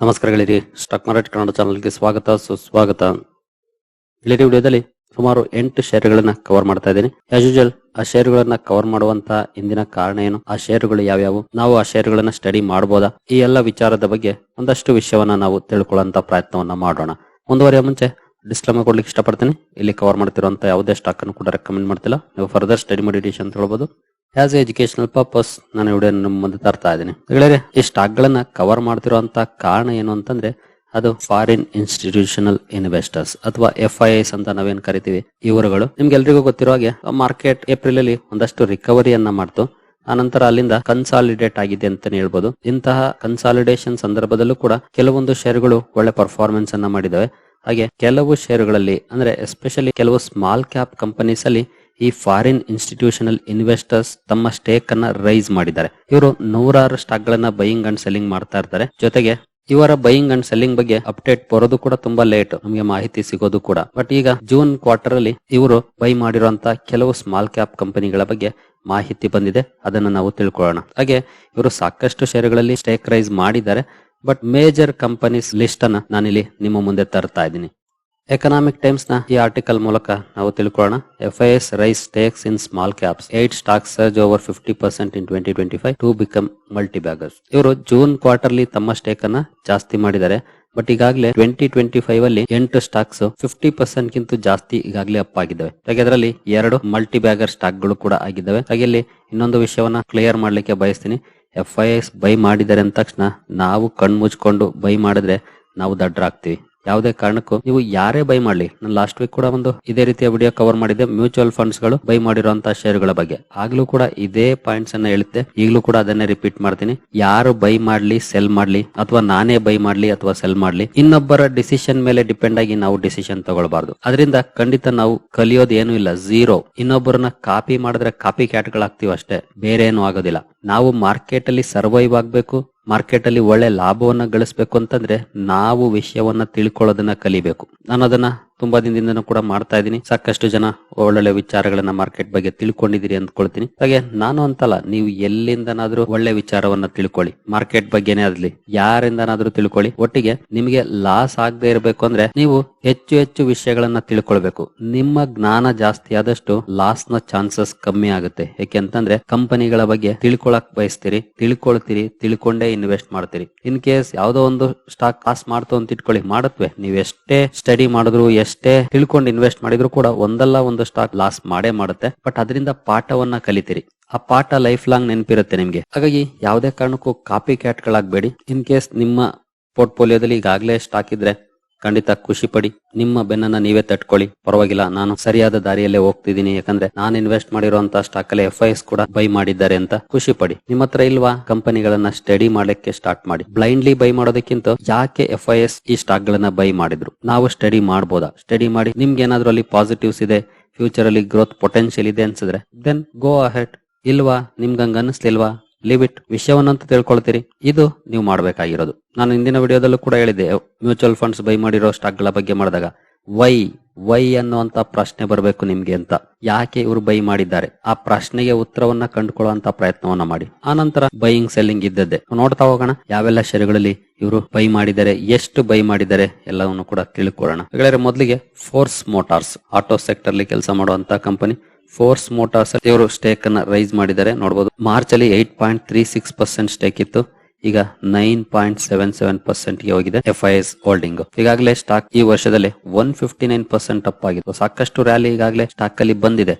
ನಮಸ್ಕಾರಗಳಿರಿ stock market Kannada ಚಾನಲ್ಗೆ ಸ್ವಾಗತ, ಸುಸ್ವಾಗತ. ಇಲ್ಲಿನ ವಿಡಿಯೋದಲ್ಲಿ ಸುಮಾರು ಎಂಟು ಷೇರುಗಳನ್ನ ಕವರ್ ಮಾಡ್ತಾ ಇದ್ದೀನಿ. ಆಸ್ ಯೂಶಲ್ ಆ ಷೇರುಗಳನ್ನ ಕವರ್ ಮಾಡುವಂತ ಇಂದಿನ ಕಾರಣ ಏನು? ಆ ಷೇರುಗಳು ಯಾವ್ಯಾವು? ನಾವು ಆ ಷೇರುಗಳನ್ನ ಸ್ಟಡಿ ಮಾಡಬಹುದಾ ಈ ಎಲ್ಲ ವಿಚಾರದ ಬಗ್ಗೆ ಒಂದಷ್ಟು ವಿಷಯವನ್ನ ನಾವು ತಿಳ್ಕೊಳ್ಳುವಂತ ಪ್ರಯತ್ನವನ್ನ ಮಾಡೋಣ. ಮುಂದುವರೆಯ ಮುಂಚೆ ಡಿಸ್ಕ್ಲೇಮರ್ ಕೊಡ್ಲಿಕ್ಕೆ ಇಷ್ಟಪಡ್ತೀನಿ. ಇಲ್ಲಿ ಕವರ್ ಮಾಡ್ತಿರುವಂತ ಯಾವುದೇ ಸ್ಟಾಕ್ ಅನ್ನು ಕೂಡ ರೆಕಮೆಂಡ್ ಮಾಡ್ತಿಲ್ಲ. ನೀವು ಫರ್ದರ್ ಸ್ಟಡಿ ಮಾಡಿ ಅಂತ ಹೇಳ್ಬೋದು. ಆಸ್ ಎ ಎಜುಕೇಶನಲ್ ಪರ್ಪಸ್ ನಾನು ವಿಡಿಯೋ ನಿಮ್ಮ ಮುಂದೆ ತರ್ತಾ ಇದ್ದೀನಿ. ಗೆಳೆಯರೆ, ಈ ಸ್ಟಾಕ್ ಗಳನ್ನ ಕವರ್ ಮಾಡ್ತಿರುವಂತ ಕಾರಣ ಏನು ಅಂತಂದ್ರೆ, ಅದು ಫಾರಿನ್ ಇನ್ಸ್ಟಿಟ್ಯೂಷನಲ್ ಇನ್ವೆಸ್ಟರ್ಸ್ ಅಥವಾ ಎಫ್ ಐ ಎಸ್ ಅಂತ ನಾವೇನ್ ಕರಿತೀವಿ? ಇವರುಗಳು ನಿಮ್ಗೆಲ್ರಿಗೂ ಗೊತ್ತಿರೋ ಹಾಗೆ ಮಾರ್ಕೆಟ್ ಏಪ್ರಿಲ್ ಅಲ್ಲಿ ಒಂದಷ್ಟು ರಿಕವರಿಯನ್ನ ಮಾಡ್ತು. ಆನಂತರ ಅಲ್ಲಿಂದ ಕನ್ಸಾಲಿಡೇಟ್ ಆಗಿದೆ ಅಂತಾನೆ ಹೇಳ್ಬೋದು. ಇಂತಹ ಕನ್ಸಾಲಿಡೇಷನ್ ಸಂದರ್ಭದಲ್ಲೂ ಕೂಡ ಕೆಲವೊಂದು ಶೇರ್ಗಳು ಒಳ್ಳೆ ಪರ್ಫಾರ್ಮೆನ್ಸ್ ಅನ್ನ ಮಾಡಿದವೆ. ಹಾಗೆ ಕೆಲವು ಷೇರುಗಳಲ್ಲಿ ಅಂದ್ರೆ ಎಸ್ಪೆಷಲಿ ಕೆಲವು ಸ್ಮಾಲ್ ಕ್ಯಾಪ್ ಕಂಪನೀಸ್ ಅಲ್ಲಿ ಈ ಫಾರಿನ್ ಇನ್ಸ್ಟಿಟ್ಯೂಷನಲ್ ಇನ್ವೆಸ್ಟರ್ಸ್ ತಮ್ಮ ಸ್ಟೇಕ್ ಅನ್ನ ರೈಸ್ ಮಾಡಿದ್ದಾರೆ. ಇವರು ನೂರಾರು ಸ್ಟಾಕ್ ಗಳನ್ನ ಬೈಯಿಂಗ್ ಅಂಡ್ ಸೆಲ್ಲಿಂಗ್ ಮಾಡ್ತಾ ಇರ್ತಾರೆ. ಜೊತೆಗೆ ಇವರ ಬೈಯಿಂಗ್ ಅಂಡ್ ಸೆಲ್ಲಿಂಗ್ ಬಗ್ಗೆ ಅಪ್ಡೇಟ್ ಬರೋದು ಕೂಡ ತುಂಬಾ ಲೇಟ್ ನಮಗೆ ಮಾಹಿತಿ ಸಿಗೋದು ಕೂಡ. ಬಟ್ ಈಗ ಜೂನ್ ಕ್ವಾರ್ಟರ್ ಅಲ್ಲಿ ಇವರು ಬೈ ಮಾಡಿರುವಂತ ಕೆಲವು ಸ್ಮಾಲ್ ಕ್ಯಾಪ್ ಕಂಪನಿಗಳ ಬಗ್ಗೆ ಮಾಹಿತಿ ಬಂದಿದೆ. ಅದನ್ನ ನಾವು ತಿಳ್ಕೊಳ್ಳೋಣ. ಹಾಗೆ ಇವರು ಸಾಕಷ್ಟು ಷೇರುಗಳಲ್ಲಿ ಸ್ಟೇಕ್ ರೈಸ್ ಮಾಡಿದ್ದಾರೆ. ಬಟ್ ಮೇಜರ್ ಕಂಪನೀಸ್ ಲಿಸ್ಟ್ ಅನ್ನ ನಾನಿಲ್ಲಿ ನಿಮ್ಮ ಮುಂದೆ ತರ್ತಾ ಇದ್ದೀನಿ. ಎಕನಾಮಿಕ್ ಟೈಮ್ಸ್ನ ಈ ಆರ್ಟಿಕಲ್ ಮೂಲಕ ನಾವು ತಿಳ್ಕೊಳ್ಳೋಣ. F I S raise stakes in small caps eight stocks surge over fifty percent in twenty twenty five to become multi baggers ಇವರು ಜೂನ್ ಕ್ವಾರ್ಟರ್ಲಿ ತಮ್ಮ ಸ್ಟೇಕ್ ಅನ್ನ ಜಾಸ್ತಿ ಮಾಡಿದ್ದಾರೆ. ಬಟ್ ಈಗಾಗಲೇ ಟ್ವೆಂಟಿ ಟ್ವೆಂಟಿ ಫೈವ್ ಅಲ್ಲಿ ಎಂಟು ಸ್ಟಾಕ್ಸ್ ಫಿಫ್ಟಿ ಪರ್ಸೆಂಟ್ ಗಿಂತ ಜಾಸ್ತಿ ಈಗಾಗಲೇ ಅಪ್ ಆಗಿದ್ದಾವೆ. ಹಾಗೆ ಅದರಲ್ಲಿ ಎರಡು ಮಲ್ಟಿ ಬ್ಯಾಗರ್ ಸ್ಟಾಕ್ಗಳು ಕೂಡ ಆಗಿದ್ದಾವೆ. ಹಾಗೆ ಇಲ್ಲಿ ಇನ್ನೊಂದು ವಿಷಯವನ್ನ ಕ್ಲಿಯರ್ ಮಾಡ್ಲಿಕ್ಕೆ ಬಯಸ್ತೀನಿ. ಎಫ್ ಐ ಎಸ್ ಬೈ ಮಾಡಿದ್ದಾರೆ ಅಂದ ತಕ್ಷಣ ನಾವು ಕಣ್ಮುಚ್ಕೊಂಡು ಬೈ ಮಾಡಿದ್ರೆ ನಾವು ದಡ್ಡರಾಗ್ತೀವಿ ಯಾವುದೇ ಕಾರಣಕ್ಕೂ ನೀವು ಯಾರೇ ಬೈ ಮಾಡ್ಲಿ, ನಾನು ಲಾಸ್ಟ್ ವೀಕ್ ಕೂಡ ಒಂದು ಇದೇ ರೀತಿಯ ವಿಡಿಯೋ ಕವರ್ ಮಾಡಿದ್ದೆ ಮ್ಯೂಚುವಲ್ ಫಂಡ್ಸ್ಗಳು ಬೈ ಮಾಡಿರುವಂತಹ ಶೇರ್ಗಳ ಬಗ್ಗೆ. ಆಗ್ಲೂ ಕೂಡ ಇದೇ ಪಾಯಿಂಟ್ಸ್ ಅನ್ನ ಹೇಳುತ್ತೆ. ಈಗಲೂ ಕೂಡ ಅದನ್ನೇ ರಿಪೀಟ್ ಮಾಡ್ತೀನಿ. ಯಾರು ಬೈ ಮಾಡ್ಲಿ ಸೆಲ್ ಮಾಡ್ಲಿ, ಅಥವಾ ನಾನೇ ಬೈ ಮಾಡ್ಲಿ, ಅಥವಾ ಸೆಲ್ ಮಾಡ್ಲಿ, ಇನ್ನೊಬ್ಬರ ಡಿಸಿಷನ್ ಮೇಲೆ ಡಿಪೆಂಡ್ ಆಗಿ ನಾವು ಡಿಸಿಷನ್ ತಗೊಳ್ಬಾರ್ದು. ಅದರಿಂದ ಖಂಡಿತ ನಾವು ಕಲಿಯೋದು ಏನು ಇಲ್ಲ ಝೀರೋ ಇನ್ನೊಬ್ಬರನ್ನ ಕಾಪಿ ಮಾಡಿದ್ರೆ ಕಾಪಿ ಕ್ಯಾಟ್ಗಳಾಗ್ತೀವಿ ಅಷ್ಟೇ ಬೇರೆ ಏನು ಆಗೋದಿಲ್ಲ. ನಾವು ಮಾರ್ಕೆಟ್ ಅಲ್ಲಿ ಸರ್ವೈವ್ ಆಗ್ಬೇಕು ಮಾರ್ಕೆಟ್ ಅಲ್ಲಿ ಒಳ್ಳೆ ಲಾಭವನ್ನ ಗಳಿಸ್ಬೇಕು ಅಂತಂದ್ರೆ ನಾವು ವಿಷಯವನ್ನ ತಿಳ್ಕೊಳ್ಳೋದನ್ನ ಕಲಿಬೇಕು. ನಾನು ಅದನ್ನ ತುಂಬಾ ದಿನದಿಂದ ಕೂಡ ಮಾಡ್ತಾ ಇದ್ದೀನಿ. ಸಾಕಷ್ಟು ಜನ ಒಳ್ಳೊಳ್ಳೆ ವಿಚಾರಗಳನ್ನ ಮಾರ್ಕೆಟ್ ಬಗ್ಗೆ ತಿಳ್ಕೊಂಡಿದ್ದೀರಿ ಅಂದ್ಕೊಳ್ತೀನಿ. ಹಾಗೆ ನಾನು ಅಂತಲ್ಲ, ನೀವು ಎಲ್ಲಿಂದನಾದ್ರೂ ಒಳ್ಳೆ ವಿಚಾರವನ್ನ ತಿಳ್ಕೊಳ್ಳಿ. ಮಾರ್ಕೆಟ್ ಬಗ್ಗೆನೇ ಆಗ್ಲಿ, ಯಾರಿಂದನಾದ್ರೂ ತಿಳ್ಕೊಳ್ಳಿ. ಒಟ್ಟಿಗೆ ನಿಮಗೆ ಲಾಸ್ ಆಗದೆ ಇರಬೇಕು ಅಂದ್ರೆ ನೀವು ಹೆಚ್ಚು ಹೆಚ್ಚು ವಿಷಯಗಳನ್ನ ತಿಳ್ಕೊಳ್ಬೇಕು. ನಿಮ್ಮ ಜ್ಞಾನ ಜಾಸ್ತಿ ಆದಷ್ಟು ಲಾಸ್ನ ಚಾನ್ಸಸ್ ಕಮ್ಮಿ ಆಗುತ್ತೆ. ಯಾಕೆಂತಂದ್ರೆ ಕಂಪನಿಗಳ ಬಗ್ಗೆ ತಿಳ್ಕೊಳಕ್ ಬಯಸ್ತೀರಿ, ತಿಳ್ಕೊಳ್ತೀರಿ, ತಿಳ್ಕೊಂಡೇ ಇನ್ವೆಸ್ಟ್ ಮಾಡ್ತೀರಿ. ಇನ್ ಕೇಸ್ ಯಾವ್ದೋ ಒಂದು ಸ್ಟಾಕ್ ಲಾಸ್ ಮಾಡ್ತು ಅಂತ ಇಟ್ಕೊಳ್ಳಿ. ಮಾಡತ್ವೆ. ನೀವ್ ಎಷ್ಟೇ ಸ್ಟಡಿ ಮಾಡಿದ್ರು ಎಷ್ಟೇ ತಿಳ್ಕೊಂಡು ಇನ್ವೆಸ್ಟ್ ಮಾಡಿದ್ರು ಕೂಡ ಒಂದಲ್ಲ ಒಂದು ಸ್ಟಾಕ್ ಲಾಸ್ ಮಾಡೇ ಮಾಡುತ್ತೆ. ಬಟ್ ಅದರಿಂದ ಪಾಠವನ್ನ ಕಲಿತೀರಿ. ಆ ಪಾಠ ಲೈಫ್ ಲಾಂಗ್ ನೆನಪಿರುತ್ತೆ ನಿಮ್ಗೆ. ಹಾಗಾಗಿ ಯಾವುದೇ ಕಾರಣಕ್ಕೂ ಕಾಪಿ ಕ್ಯಾಟ್ ಗಳಾಗ್ಬೇಡಿ ಇನ್ ಕೇಸ್ ನಿಮ್ಮ ಪೋರ್ಟ್ಫೋಲಿಯೋದಲ್ಲಿ ಈಗಾಗಲೇ ಸ್ಟಾಕ್ ಇದ್ರೆ ಖಂಡಿತ ಖುಷಿ ಪಡಿ. ನಿಮ್ಮ ಬೆನ್ನನ್ನ ನೀವೇ ತಟ್ಕೊಳ್ಳಿ. ಪರವಾಗಿಲ್ಲ, ನಾನು ಸರಿಯಾದ ದಾರಿಯಲ್ಲೇ ಹೋಗ್ತಿದ್ದೀನಿ. ಯಾಕಂದ್ರೆ ನಾನು ಇನ್ವೆಸ್ಟ್ ಮಾಡಿರುವಂತಹ ಸ್ಟಾಕ್ ಅಲ್ಲಿ ಎಫ್ ಕೂಡ ಬೈ ಮಾಡಿದ್ದಾರೆ ಅಂತ ಖುಷಿ ಪಡಿ. ನಿಮ್ಮ ಇಲ್ವಾ? ಕಂಪನಿಗಳನ್ನ ಸ್ಟಡಿ ಮಾಡಲಿಕ್ಕೆ ಸ್ಟಾರ್ಟ್ ಮಾಡಿ. ಬ್ಲೈಂಡ್ಲಿ ಬೈ ಮಾಡೋದಕ್ಕಿಂತ ಯಾಕೆ ಎಫ್ ಈ ಸ್ಟಾಕ್ ಗಳನ್ನ ಬೈ ಮಾಡಿದ್ರು? ನಾವು ಸ್ಟಡಿ ಮಾಡಬಹುದಾ ಸ್ಟಡಿ ಮಾಡಿ ನಿಮ್ಗೆ ಏನಾದ್ರೂ ಅಲ್ಲಿ ಪಾಸಿಟಿವ್ಸ್ ಇದೆ ಫ್ಯೂಚರ್ ಅಲ್ಲಿ ಗ್ರೋತ್ ಪೊಟೆನ್ಶಿಯಲ್ ಇದೆ ಅನ್ಸಿದ್ರೆ ದೆನ್ ಗೋ ಅಹೆಡ್ ಇಲ್ವಾ? ನಿಮ್ಗಂಗ ಅನಿಸ್ಲಿಲ್ವಾ? ಲೀವ್ ಇಟ್ ವಿಷಯವನ್ನಂತ ತಿಳ್ಕೊಳ್ತೀರಿ. ಇದು ನೀವು ಮಾಡಬೇಕಾಗಿರೋದು. ನಾನು ಇಂದಿನ ವಿಡಿಯೋದಲ್ಲೂ ಕೂಡ ಹೇಳಿದ್ದೆ ಮ್ಯೂಚುವಲ್ ಫಂಡ್ಸ್ ಬೈ ಮಾಡಿರೋ ಸ್ಟಾಕ್ಗಳ ಬಗ್ಗೆ ಮಾಡಿದಾಗ. ವೈ ವೈ ಅನ್ನುವಂತ ಪ್ರಶ್ನೆ ಬರಬೇಕು ನಿಮ್ಗೆ ಅಂತ. ಯಾಕೆ ಇವರು ಬೈ ಮಾಡಿದ್ದಾರೆ? ಆ ಪ್ರಶ್ನೆಗೆ ಉತ್ತರವನ್ನ ಕಂಡುಕೊಳ್ಳುವಂತ ಪ್ರಯತ್ನವನ್ನ ಮಾಡಿ. ಆನಂತರ ನಂತರ ಬೈಯಿಂಗ್ ಸೆಲ್ಲಿಂಗ್ ಇದ್ದದ್ದೇ. ನೋಡ್ತಾ ಹೋಗೋಣ. ಯಾವೆಲ್ಲ ಶೇರುಗಳಲ್ಲಿ ಇವರು ಬೈ ಮಾಡಿದ್ದಾರೆ, ಎಷ್ಟು ಬೈ ಮಾಡಿದ್ದಾರೆ ಎಲ್ಲವನ್ನು ಕೂಡ ತಿಳ್ಕೊಳ್ಳೋಣ. ಹಾಗಾದ್ರೆ ಮೊದಲಿಗೆ ಫೋರ್ಸ್ ಮೋಟಾರ್ಸ್. ಆಟೋ ಸೆಕ್ಟರ್ ಅಲ್ಲಿ ಕೆಲಸ ಮಾಡುವಂತ ಕಂಪನಿ. ಫೋರ್ಸ್ ಮೋಟಾರ್ಸ್ ಇವರು ಸ್ಟೇಕ್ ಅನ್ನ ರೈಸ್ ಮಾಡಿದ್ದಾರೆ. ನೋಡಬಹುದು ಮಾರ್ಚ್ ಅಲ್ಲಿ eight point three six percent stake ಇತ್ತು. ಈಗ ನೈನ್ ಪಾಯಿಂಟ್ ಸೆವೆನ್ ಸೆವೆನ್ ಪರ್ಸೆಂಟ್ಗೆ ಹೋಗಿದೆ ಎಫ್ ಐ ಎಸ್ ಹೋಲ್ಡಿಂಗ್ ಈಗಾಗಲೇ ಸ್ಟಾಕ್ ಈ ವರ್ಷದಲ್ಲಿ one fifty nine percent up ಆಗಿದೆ ಸಾಕಷ್ಟು ರ್ಯಾಲಿ ಈಗಾಗಲೇ ಸ್ಟಾಕ್ ಅಲ್ಲಿ ಬಂದಿದೆ.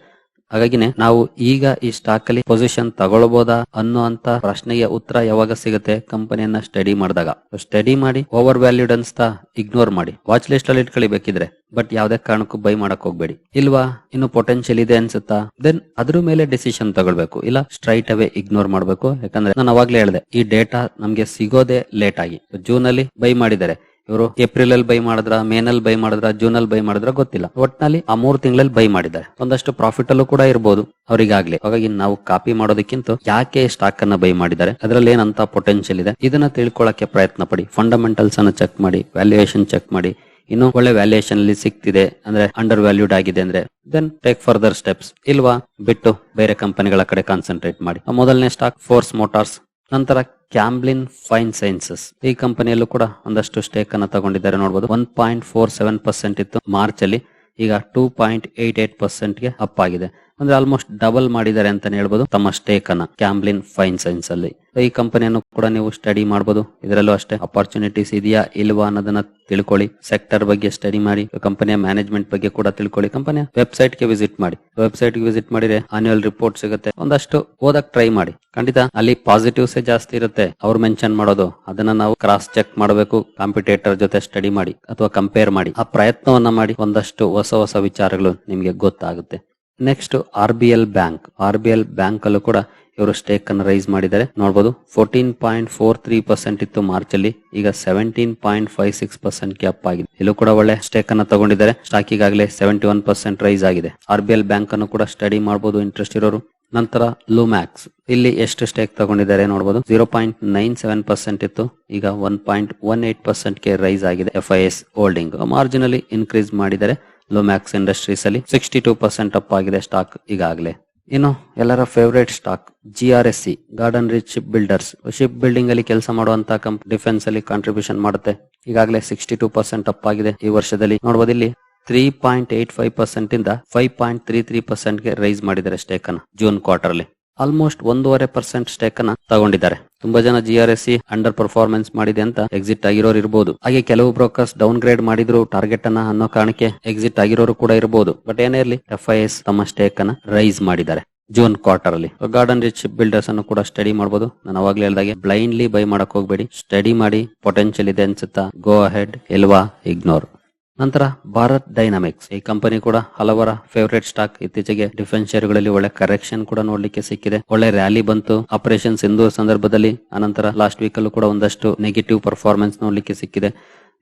ಹಾಗಾಗಿನೇ ನಾವು ಈಗ ಈ ಸ್ಟಾಕ್ ಅಲ್ಲಿ ಪೊಸಿಷನ್ ತಗೊಳ್ಬಹುದಾ ಅನ್ನುವಂತ ಪ್ರಶ್ನೆಗೆ ಉತ್ತರ ಯಾವಾಗ ಸಿಗುತ್ತೆ ಕಂಪನಿಯನ್ನ ಸ್ಟಡಿ ಮಾಡಿದಾಗ. ಸ್ಟಡಿ ಮಾಡಿ ಓವರ್ ವ್ಯಾಲ್ಯೂಡ್ ಅನ್ಸ್ತಾ ಇಗ್ನೋರ್ ಮಾಡಿ. ವಾಚ್ ಲಿಸ್ಟ್ ಅಲ್ಲಿ ಇಟ್ಕೊಳ್ಳಿ ಬೇಕಿದ್ರೆ ಬಟ್ ಯಾವ್ದೇ ಕಾರಣಕ್ಕೂ ಬೈ ಮಾಡಕ್ ಹೋಗ್ಬೇಡಿ. ಇಲ್ವಾ? ಇನ್ನು ಪೊಟೆನ್ಶಿಯಲ್ ಇದೆ ಅನ್ಸುತ್ತಾ? ದೆನ್ ಅದ್ರ ಮೇಲೆ ಡಿಸಿಷನ್ ತಗೊಳ್ಬೇಕು. ಇಲ್ಲ ಸ್ಟ್ರೈಟ್ ಅವೇ ಇಗ್ನೋರ್ ಮಾಡಬೇಕು. ಯಾಕಂದ್ರೆ ನಾನು ಅವಾಗ್ಲೇ ಹೇಳಿದೆ, ಈ ಡೇಟಾ ನಮ್ಗೆ ಸಿಗೋದೇ ಲೇಟ್ ಆಗಿ. ಜೂನ್ ಅಲ್ಲಿ ಬೈ ಮಾಡಿದ್ದಾರೆ. ಇವರು ಏಪ್ರಿಲ್ ಅಲ್ಲಿ ಬೈ ಮಾಡಿದ್ರ, ಮೇನಲ್ಲಿ ಬೈ ಮಾಡಿದ್ರ ಜೂನ್ ಅಲ್ಲಿ ಬೈ ಮಾಡಿದ್ರ ಗೊತ್ತಿಲ್ಲ. ಒಟ್ನಲ್ಲಿ ಆ ಮೂರು ತಿಂಗಳಲ್ಲಿ ಬೈ ಮಾಡಿದ್ದಾರೆ. ಒಂದಷ್ಟು ಪ್ರಾಫಿಟ್ ಅಲ್ಲೂ ಕೂಡ ಇರಬಹುದು ಅವರಿಗಾಗ್ಲಿ. ಹಾಗಾಗಿ ನಾವು ಕಾಪಿ ಮಾಡೋದಕ್ಕಿಂತ ಯಾಕೆ ಸ್ಟಾಕ್ ಅನ್ನ ಬೈ ಮಾಡಿದ್ದಾರೆ? ಅದರಲ್ಲಿ ಏನಂತ ಪೊಟೆನ್ಶಿಯಲ್ ಇದೆ? ಇದನ್ನ ತಿಳ್ಕೊಳ್ಳಕ್ಕೆ ಪ್ರಯತ್ನ ಪಡಿ. ಫಂಡಮೆಂಟಲ್ಸ್ ಅನ್ನ ಚೆಕ್ ಮಾಡಿ ವ್ಯಾಲ್ಯೂಯೇಷನ್ ಚೆಕ್ ಮಾಡಿ. ಇನ್ನು ಒಳ್ಳೆ ವ್ಯಾಲ್ಯೂಯೇಷನ್ ಅಲ್ಲಿ ಸಿಕ್ತಿದೆ ಅಂದ್ರೆ ಅಂಡರ್ ವ್ಯಾಲ್ಯೂಡ್ ಆಗಿದೆ ಅಂದ್ರೆ ದೆನ್ ಟೇಕ್ ಫರ್ದರ್ ಸ್ಟೆಪ್ಸ್ ಇಲ್ವಾ? ಬಿಟ್ಟು ಬೇರೆ ಕಂಪನಿಗಳ ಕಡೆ ಕಾನ್ಸಂಟ್ರೇಟ್ ಮಾಡಿ. ಮೊದಲನೇ ಸ್ಟಾಕ್ ಫೋರ್ಸ್ ಮೋಟಾರ್ಸ್ ನಂತರ ಕ್ಯಾಂಬ್ಲಿನ್ ಫೈನ್ ಸೈನ್ಸಸ್ ಈ ಕಂಪನಿಯಲ್ಲೂ ಕೂಡ ಒಂದಷ್ಟು ಸ್ಟೇಕ್ ಅನ್ನು ತಗೊಂಡಿದ್ದಾರೆ ನೋಡಬಹುದು one point four seven percent ಇತ್ತು ಮಾರ್ಚ್ ಅಲ್ಲಿ ಈಗ ಟೂ ಪಾಯಿಂಟ್ ಏಟ್ ಏಟ್ ಪರ್ಸೆಂಟ್ಗೆ ಅಪ್ ಆಗಿದೆ. ಅಂದ್ರೆ ಆಲ್ಮೋಸ್ಟ್ ಡಬಲ್ ಮಾಡಿದ್ದಾರೆ ಅಂತಾನೆ ಹೇಳ್ಬೋದು. ತಮ್ಮ ಸ್ಟೇಕ್ ಅನ್ನ ಕ್ಯಾಂಬ್ಲಿನ್ ಫೈನ್ ಸೈನ್ಸ್ ಅಲ್ಲಿ. ಈ ಕಂಪನಿಯನ್ನು ಕೂಡ ನೀವು ಸ್ಟಡಿ ಮಾಡಬಹುದು ಇದರಲ್ಲೂ ಅಷ್ಟೇ ಅಪಾರ್ಚುನಿಟೀಸ್ ಇದೆಯಾ ಇಲ್ವಾ ಅನ್ನೋದನ್ನ ತಿಳ್ಕೊಳ್ಳಿ. ಸೆಕ್ಟರ್ ಬಗ್ಗೆ ಸ್ಟಡಿ ಮಾಡಿ ಕಂಪನಿಯ ಮ್ಯಾನೇಜ್ಮೆಂಟ್ ಬಗ್ಗೆ ಕೂಡ ತಿಳ್ಕೊಳ್ಳಿ. ಕಂಪನಿಯ ವೆಬ್ಸೈಟ್ಗೆ ವಿಸಿಟ್ ಮಾಡಿ. ವೆಬ್ಸೈಟ್ಗೆ ವಿಸಿಟ್ ಮಾಡಿದ್ರೆ ಆನ್ಯುವಲ್ ರಿಪೋರ್ಟ್ ಸಿಗುತ್ತೆ. ಒಂದಷ್ಟು ಓದಕ್ ಟ್ರೈ ಮಾಡಿ. ಖಂಡಿತ ಅಲ್ಲಿ ಪಾಸಿಟಿವ್ಸ್ ಜಾಸ್ತಿ ಇರುತ್ತೆ. ಅವ್ರು ಮೆನ್ಷನ್ ಮಾಡೋದು, ಅದನ್ನ ನಾವು ಕ್ರಾಸ್ ಚೆಕ್ ಮಾಡಬೇಕು. ಕಾಂಪಿಟೇಟರ್ ಜೊತೆ ಸ್ಟಡಿ ಮಾಡಿ, ಅಥವಾ ಕಂಪೇರ್ ಮಾಡಿ. ಆ ಪ್ರಯತ್ನವನ್ನ ಮಾಡಿ ಒಂದಷ್ಟು ಹೊಸ ಹೊಸ ವಿಚಾರಗಳು ನಿಮ್ಗೆ ಗೊತ್ತಾಗುತ್ತೆ. Next R B L bank R B L bank ಅಲ್ಲೂ ಕೂಡ ಇವರು ಸ್ಟೇಕ್ ಅನ್ನು ರೈಸ್ ಮಾಡಿದ್ದಾರೆ. ನೋಡಬಹುದು fourteen point four three percent ಇತ್ತು ಮಾರ್ಚ್ ಅಲ್ಲಿ, ಈಗ seventeen point five six percent up ಆಗಿದೆ. ಇಲ್ಲೂ ಕೂಡ ಒಳ್ಳೆ ಸ್ಟೇಕ್ ಅನ್ನ ತಗೊಂಡಿದ್ದಾರೆ. ಸ್ಟಾಕ್ ಈಗಾಗಲೇ ಸೆವೆಂಟಿ ಒನ್ ಪರ್ಸೆಂಟ್ ರೈಸ್ ಆಗಿದೆ. ಆರ್ ಬಿ ಎಲ್ ಬ್ಯಾಂಕ್ ಅನ್ನು ಕೂಡ ಸ್ಟಡಿ ಮಾಡಬಹುದು ಇಂಟ್ರೆಸ್ಟ್ ಇರೋರು. ನಂತರ ಲೂಮ್ಯಾಕ್ಸ್ ಇಲ್ಲಿ ಎಷ್ಟು ಸ್ಟೇಕ್ ತಗೊಂಡಿದ್ದಾರೆ ನೋಡಬಹುದು zero point nine seven percent ಇತ್ತು. ಈಗ ಒನ್ ಪಾಯಿಂಟ್ ಒನ್ ಏಟ್ ಪರ್ಸೆಂಟ್ಗೆ ರೈಸ್ ಆಗಿದೆ F I S holding marginally increase ಮಾಡಿದ್ದಾರೆ. ಲೋಮ್ಯಾಕ್ಸ್ ಇಂಡಸ್ಟ್ರೀಸ್ ಅಲ್ಲಿ ಸಿಕ್ಸ್ಟಿ ಟೂ ಪರ್ಸೆಂಟ್ ಅಪ್ ಆಗಿದೆ ಸ್ಟಾಕ್ ಈಗಾಗಲೇ. ಇನ್ನು ಎಲ್ಲರ favourite stock G R S C Garden Reach ship builders ship building ಅಲ್ಲಿ ಕೆಲಸ ಮಾಡುವಂತ ಕಂಪ್ ಡಿಫೆನ್ಸ್ ಅಲ್ಲಿ ಕಾಂಟ್ರಿಬ್ಯೂಷನ್ ಮಾಡುತ್ತೆ. ಈಗಾಗಲೇ ಸಿಕ್ಸ್ಟಿ ಟೂ ಪರ್ಸೆಂಟ್ ಅಪ್ ಆಗಿದೆ ಈ ವರ್ಷದಲ್ಲಿ. ನೋಡಬಹುದು ಇಲ್ಲಿ three point eight five percent ಇಂದ ಫೈವ್ ಪಾಯಿಂಟ್ ತ್ರೀ ತ್ರೀ ಪರ್ಸೆಂಟ್ಗೆ ರೈಸ್ ಮಾಡಿದ್ದಾರೆ ಸ್ಟೇಕ್ ಅನ್ನು ಜೂನ್ ಕ್ವಾರ್ಟರ್ ಅಲ್ಲಿ. ಆಲ್ಮೋಸ್ಟ್ ಒಂದೂವರೆ ಪರ್ಸೆಂಟ್ ಸ್ಟೇಕ್ ಅನ್ನ ತಗೊಂಡಿದ್ದಾರೆ. ತುಂಬಾ ಜನ G R S C under performance ಮಾಡಿದೆ ಅಂತ ಎಕ್ಸಿಟ್ ಆಗಿರೋರು ಇರಬಹುದು ಹಾಗೆ ಕೆಲವು ಬ್ರೋಕರ್ಸ್ ಡೌನ್ ಗ್ರೇಡ್ ಮಾಡಿದ್ರು ಟಾರ್ಗೆಟ್ ಅನ್ನ ಅನ್ನೋ ಕಾರಣಕ್ಕೆ ಎಕ್ಸಿಟ್ ಆಗಿರೋರು ಕೂಡ ಇರಬಹುದು ಬಟ್ ಏನೇ ಇರಲಿ ಎಫ್ ಐ ಎಸ್ ತಮ್ಮ ಸ್ಟೇಕ್ ಅನ್ನ ರೈಸ್ ಮಾಡಿದ್ದಾರೆ. ಜೂನ್ ಕ್ವಾರ್ಟರ್ ಅಲ್ಲಿ. ಗಾರ್ಡನ್ ರಿಚ್ ಬಿಲ್ಡರ್ಸ್ ಅನ್ನು ಕೂಡ ಸ್ಟಡಿ ಮಾಡಬಹುದು ನಾನು ಅವಾಗ್ಲೇ ಹೇಳಿದಾಗೆ ಬ್ಲೈಂಡ್ಲಿ ಬೈ ಮಾಡಕ್ ಹೋಗ್ಬೇಡಿ. ಸ್ಟಡಿ ಮಾಡಿ ಪೊಟೆನ್ಶಿಯಲ್ ಇದೆ ಅನ್ಸುತ್ತಾ? ಗೋ ಅಹೆಡ್ ಎಲ್ವಾ ಇಗ್ನೋರ್ ನಂತರ ಭಾರತ್ ಡೈನಾಮಿಕ್ಸ್. ಈ ಕಂಪನಿ ಕೂಡ ಹಲವರ ಫೇವರೇಟ್ ಸ್ಟಾಕ್ ಇತ್ತೀಚೆಗೆ ಡಿಫೆನ್ಸ್ ಶೇರುಗಳಲ್ಲಿ ಒಳ್ಳೆ ಕರೆಕ್ಷನ್ ಕೂಡ ನೋಡ್ಲಿಕ್ಕೆ ಸಿಕ್ಕಿದೆ. ಒಳ್ಳೆ ರ್ಯಾಲಿ ಬಂತು. ಆಪರೇಷನ್ ಸಿಂಧು ಸಂದರ್ಭದಲ್ಲಿ, ಅನಂತರ ಲಾಸ್ಟ್ ವೀಕ್ ಅಲ್ಲೂ ಕೂಡ ಒಂದಷ್ಟು ನೆಗೆಟಿವ್ ಪರ್ಫಾರ್ಮೆನ್ಸ್ ನೋಡ್ಲಿಕ್ಕೆ ಸಿಕ್ಕಿದೆ.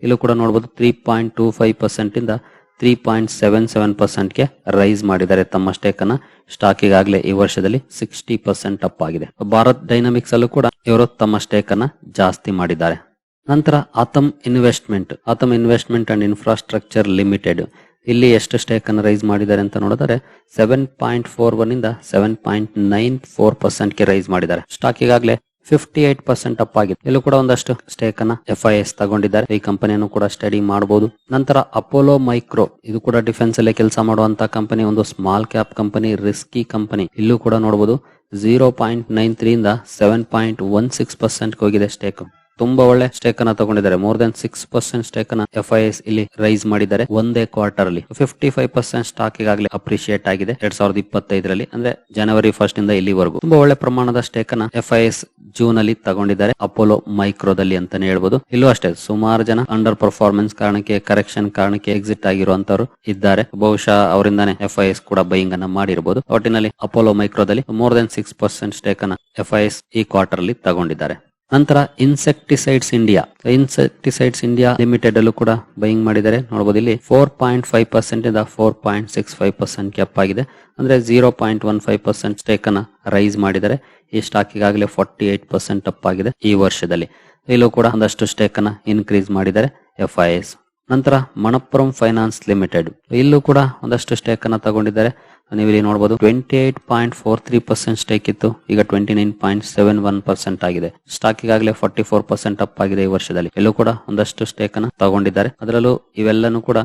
ಇಲ್ಲೂ ಕೂಡ ನೋಡಬಹುದು three point two five percent ಇಂದ ತ್ರೀ ಪಾಯಿಂಟ್ ಸೆವೆನ್ ಸೆವೆನ್ ಪರ್ಸೆಂಟ್ಗೆ ರೈಸ್ ಮಾಡಿದ್ದಾರೆ ತಮ್ಮ ಸ್ಟೇಕ್ ಅನ್ನ. ಸ್ಟಾಕ್ ಈಗಾಗಲೇ ಈ ವರ್ಷದಲ್ಲಿ ಸಿಕ್ಸ್ಟಿ ಪರ್ಸೆಂಟ್ ಅಪ್ ಆಗಿದೆ. ಭಾರತ್ ಡೈನಾಮಿಕ್ಸ್ ಅಲ್ಲೂ ಕೂಡ ಇವರು ತಮ್ಮ ಸ್ಟೇಕ್ ಅನ್ನ ಜಾಸ್ತಿ ಮಾಡಿದ್ದಾರೆ. ನಂತರ ಆತಮ್ investment. ಆತಮ್ investment and infrastructure limited. ಇಲ್ಲಿ ಎಷ್ಟು ಸ್ಟೇಕ್ ಅನ್ನು ರೈಸ್ ಮಾಡಿದ್ದಾರೆ ಅಂತ ನೋಡಿದರೆ ಸೆವೆನ್ ಪಾಯಿಂಟ್ ಫೋರ್ ಒನ್ ಇಂದ ಸೆವೆನ್ ಪಾಯಿಂಟ್ ನೈನ್ ಫೋರ್ ಪರ್ಸೆಂಟ್ಗೆ ರೈಸ್ ಮಾಡಿದ್ದಾರೆ. ಸ್ಟಾಕ್ ಈಗಾಗಲೇ ಫಿಫ್ಟಿ ಏಟ್ ಪರ್ಸೆಂಟ್ ಅಪ್ ಆಗಿದೆ. ಇಲ್ಲೂ ಕೂಡ ಒಂದಷ್ಟು ಸ್ಟೇಕ್ ಅನ್ನ ಎಫ್ ಐ ಎಸ್ ತಗೊಂಡಿದ್ದಾರೆ. ಈ ಕಂಪನಿಯನ್ನು ಕೂಡ ಸ್ಟಡಿ ಮಾಡಬಹುದು. ನಂತರ ಅಪೋಲೋ ಮೈಕ್ರೋ ಇದು ಕೂಡ ಡಿಫೆನ್ಸ್ ಅಲ್ಲೇ ಕೆಲಸ ಮಾಡುವಂತ ಕಂಪನಿ, ಒಂದು small cap company, risky company. ಇಲ್ಲೂ ಕೂಡ ನೋಡಬಹುದು. ಜೀರೋ ಪಾಯಿಂಟ್ ನೈನ್ ತ್ರೀ ಇಂದ seven point one six percent ಹೋಗಿದೆ ಸ್ಟೇಕ್. ತುಂಬಾ ಒಳ್ಳೆ ಸ್ಟೇಕ್ ಅನ್ನ ತಗೊಂಡಿದ್ದಾರೆ. More than six percent stake ಅನ್ನ ಎಫ್ ಐ ಎಸ್ ಇಲ್ಲಿ ರೈಸ್ ಮಾಡಿದ್ದಾರೆ. ಒಂದೇ ಕ್ವಾರ್ಟರ್ ಅಲ್ಲಿ. ಫಿಫ್ಟಿ ಫೈವ್ ಪರ್ಸೆಂಟ್ ಸ್ಟಾಕ್ ಈಗಾಗಲೇ ಅಪ್ರಿಶಿಯೇಟ್ ಆಗಿದೆ. ಎರಡ್ ಸಾವಿರದ ಇಪ್ಪತ್ತೈದರಲ್ಲಿ. ಅಂದ್ರೆ ಜನವರಿ ಫಸ್ಟ್ ಇಂದ ಇಲ್ಲಿವರೆಗೂ. ತುಂಬಾ ಒಳ್ಳೆ ಪ್ರಮಾಣದ ಸ್ಟೇಕ್ ಅನ್ನ ಎಫ್ ಐ ಎಸ್ ಜೂನ್ ಅಲ್ಲಿ ತಗೊಂಡಿದ್ದಾರೆ. ಅಪೋಲೋ ಮೈಕ್ರೋದಲ್ಲಿ ಅಂತಾನೆ ಹೇಳ್ಬೋದು. ಇಲ್ಲೂ ಅಷ್ಟೇ, ಸುಮಾರು ಜನ ಅಂಡರ್ ಪರ್ಫಾರ್ಮೆನ್ಸ್ ಕಾರಣಕ್ಕೆ ಕರೆಕ್ಷನ್ ಕಾರಣಕ್ಕೆ ಎಕ್ಸಿಟ್ ಆಗಿರುವಂತವರು ಇದ್ದಾರೆ. ಬಹುಶಃ ಅವರಿಂದಾನೆ ಎಫ್ ಐ ಎಸ್ ಕೂಡ ಬೈಯಿಂಗ್ ಅನ್ನ ಮಾಡಿರಬಹುದು ಒಟ್ಟಿನಲ್ಲಿ Apollo ಮೈಕ್ರೋದಲ್ಲಿ more than six percent stake ಅನ್ನ ಎಫ್ ಐ ಎಸ್ ಈ ಕ್ವಾರ್ಟರ್ ಅಲ್ಲಿ ತಗೊಂಡಿದ್ದಾರೆ. ನಂತರ insecticides India insecticides India limited ಅಲ್ಲೂ ಕೂಡ ಬೈಯಿಂಗ್ ಮಾಡಿದ್ದಾರೆ. ನೋಡಬಹುದು ಇಲ್ಲಿ ಫೋರ್ ಪಾಯಿಂಟ್ ಫೈವ್ ಪರ್ಸೆಂಟ್ ಇಂದ four point six five percent cap ಆಗಿದೆ. ಅಂದ್ರೆ zero point one five percent stake ಅನ್ನ ರೈಸ್ ಮಾಡಿದ್ದಾರೆ. ಈ ಸ್ಟಾಕ್ ಈಗಾಗಲೇ ಫಾರ್ಟಿ ಏಟ್ ಪರ್ಸೆಂಟ್ ಅಪ್ ಆಗಿದೆ ಈ ವರ್ಷದಲ್ಲಿ. ಇಲ್ಲೂ ಕೂಡ ಒಂದಷ್ಟು ಸ್ಟೇಕ್ ಅನ್ನ ಇನ್ಕ್ರೀಸ್ ಮಾಡಿದ್ದಾರೆ ಎಫ್ ಐ ಎಸ್ ನಂತರ ಮಣಪುರಂ ಫೈನಾನ್ಸ್ ಲಿಮಿಟೆಡ್ ಇಲ್ಲೂ ಕೂಡ ಒಂದಷ್ಟು ಸ್ಟೇಕ್ ಅನ್ನ ತಗೊಂಡಿದ್ದಾರೆ. ನೀವು ಇಲ್ಲಿ ನೋಡಬಹುದು twenty eight point four three percent stake ಇತ್ತು. ಈಗ twenty nine point seven one percent ಆಗಿದೆ. ಸ್ಟಾಕ್ ಈಗಾಗಲೇ ಫಾರ್ಟಿ ಫೋರ್ ಪರ್ಸೆಂಟ್ ಅಪ್ ಆಗಿದೆ ಈ ವರ್ಷದಲ್ಲಿ. ಎಲ್ಲೂ ಕೂಡ ಒಂದಷ್ಟು ಸ್ಟೇಕ್ ಅನ್ನ ತಗೊಂಡಿದ್ದಾರೆ. ಅದರಲ್ಲೂ ಇವೆಲ್ಲನೂ ಕೂಡ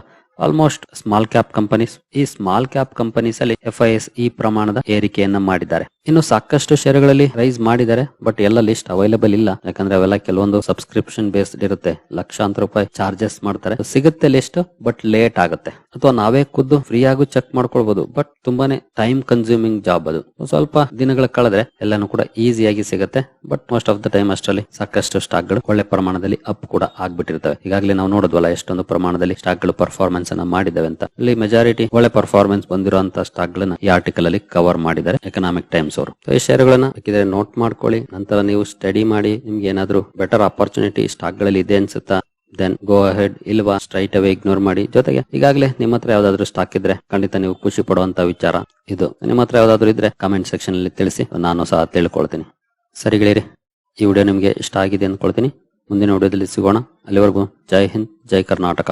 ಆಲ್ಮೋಸ್ಟ್ ಸ್ಮಾಲ್ ಕ್ಯಾಪ್ ಕಂಪನೀಸ್ ಈ ಸ್ಮಾಲ್ ಕ್ಯಾಪ್ ಕಂಪನೀಸ್ ಅಲ್ಲಿ ಎಫ್ ಐ ಎಸ್ ಈ ಪ್ರಮಾಣದ ಏರಿಕೆಯನ್ನ ಮಾಡಿದ್ದಾರೆ. ಇನ್ನು ಸಾಕಷ್ಟು ಶೇರುಗಳಲ್ಲಿ ರೈಸ್ ಮಾಡಿದ್ದಾರೆ ಬಟ್ ಎಲ್ಲ ಲಿಸ್ಟ್ ಅವೈಲೇಬಲ್ ಇಲ್ಲ. ಯಾಕಂದ್ರೆ ಅವೆಲ್ಲ ಕೆಲವೊಂದು ಸಬ್ಸ್ಕ್ರಿಪ್ಷನ್ ಬೇಸ್ಡ್ ಇರುತ್ತೆ. ಲಕ್ಷಾಂತರ ರೂಪಾಯಿ ಚಾರ್ಜಸ್ ಮಾಡ್ತಾರೆ. ಸಿಗುತ್ತೆ ಲಿಸ್ಟ್ ಬಟ್ ಲೇಟ್ ಆಗುತ್ತೆ. ಅಥವಾ ನಾವೇ ಖುದ್ದು ಫ್ರೀ ಆಗು ಚೆಕ್ ಮಾಡ್ಕೊಳ್ಬಹುದು ಬಟ್ ತುಂಬಾನೇ ಟೈಮ್ ಕನ್ಸ್ಯೂಮಿಂಗ್ ಜಾಬ್ ಅದು. ಸ್ವಲ್ಪ ದಿನಗಳ ಕಳೆದ್ರೆ ಎಲ್ಲಾನು ಕೂಡ ಈಸಿಯಾಗಿ ಸಿಗುತ್ತೆ but most of the time ಅಷ್ಟರಲ್ಲಿ ಸಾಕಷ್ಟು ಸ್ಟಾಕ್ಗಳು ಒಳ್ಳೆ ಪ್ರಮಾಣದಲ್ಲಿ ಅಪ್ ಕೂಡ ಆಗ್ಬಿಟ್ಟಿರ್ತವೆ. ಈಗಾಗಲೇ ನಾವು ನೋಡಿದ್ವಲ್ಲ ಎಷ್ಟೊಂದು ಪ್ರಮಾಣದಲ್ಲಿ ಸ್ಟಾಕ್ಗಳು ಪರ್ಫಾರ್ಮೆನ್ಸ್ ಅನ್ನ ಮಾಡಿದವೆ ಅಂತ. ಇಲ್ಲಿ ಮೆಜಾರಿಟಿ ಒಳ್ಳೆ ಪರ್ಫಾರ್ಮೆನ್ಸ್ ಬಂದಿರುವಂತಹ ಸ್ಟಾಕ್ ಗಳನ್ನ ಈ ಆರ್ಟಿಕಲ್ ಅಲ್ಲಿ ಕವರ್ ಮಾಡಿದ್ದಾರೆ ಎಕನಾಮಿಕ್ ಟೈಮ್ಸ್ ಅವರು. ಈ ಶೇರುಗಳನ್ನ ಹಾಕಿದ್ರೆ ನೋಟ್ ಮಾಡ್ಕೊಳ್ಳಿ. ನಂತರ ನೀವು ಸ್ಟಡಿ ಮಾಡಿ, ನಿಮ್ಗೆ ಏನಾದ್ರು ಬೆಟರ್ ಆಪರ್ಚುನಿಟಿ ಸ್ಟಾಕ್ಗಳಲ್ಲಿ ಇದೆ ಅನ್ಸುತ್ತಾ ದೆನ್ ಗೋ ಅಹೆಡ್ ಇಲ್ವಾ ಸ್ಟ್ರೈಟ್ ಅವೇ ಇಗ್ನೋರ್ ಮಾಡಿ. ಜೊತೆಗೆ ಈಗಾಗಲೇ ನಿಮ್ಮ ಹತ್ರ ಯಾವ್ದಾದ್ರು ಸ್ಟಾಕ್ ಇದ್ರೆ ಖಂಡಿತ ನೀವು ಖುಷಿ ಪಡುವಂತ ವಿಚಾರ ಇದು. ನಿಮ್ಮ ಹತ್ರ ಯಾವ್ದಾದ್ರು ಇದ್ರೆ ಕಮೆಂಟ್ ಸೆಕ್ಷನ್ ಅಲ್ಲಿ ತಿಳಿಸಿ, ನಾನು ಸಹ ತಿಳ್ಕೊಳ್ತೀನಿ. ಸರಿ ಗೆಳೆಯರಿ, ಈ ವಿಡಿಯೋ ನಿಮಗೆ ಇಷ್ಟ ಆಗಿದೆ ಅಂದ್ಕೊಳ್ತೀನಿ. ಮುಂದಿನ ವಿಡಿಯೋದಲ್ಲಿ ಸಿಗೋಣ. ಅಲ್ಲಿವರೆಗೂ ಜೈ ಹಿಂದ್, ಜೈ ಕರ್ನಾಟಕ.